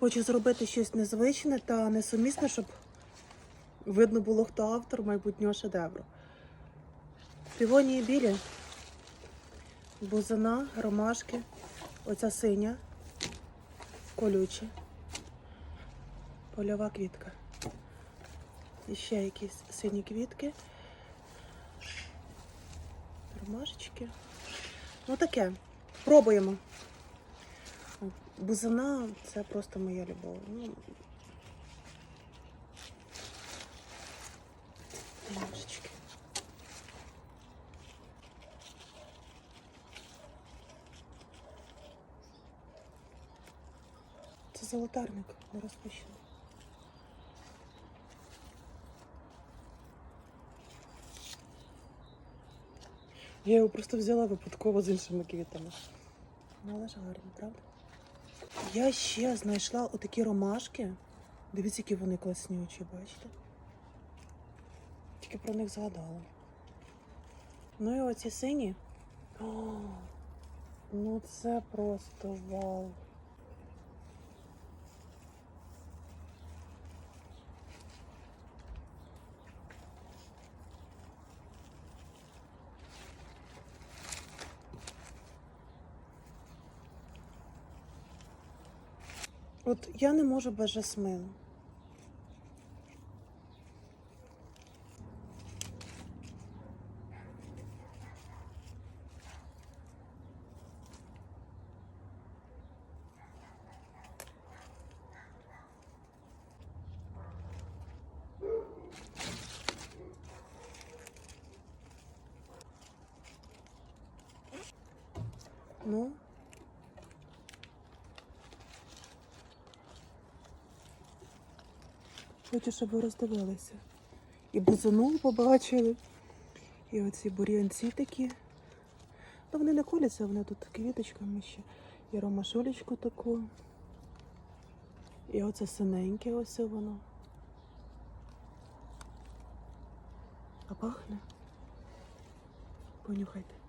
Хочу зробити щось незвичне та несумісне, щоб видно було, хто автор майбутнього шедевру. Півонії білі, бузина, ромашки, оця синя, колюча, польова квітка. І ще якісь сині квітки, ромашечки. Ну таке. Пробуємо. Бузина це просто моя любов. Ну. Це золотарник не розпущений. Я його просто взяла випадково з іншими квітами. Але ж гарні, правда? Я ще знайшла отакі ромашки. Дивіться, які вони класнючі, бачите? Тільки про них згадала. Ну і оці сині. О, ну це просто вау. От я не можу без жасмину. Ну, Хочу, щоб ви роздивилися. І бузину побачили, і оці бур'янці такі. Ну, вони не коляться, вони тут квіточками ще. І ромашулечку таку. І оце синеньке ось воно. А пахне? Понюхайте.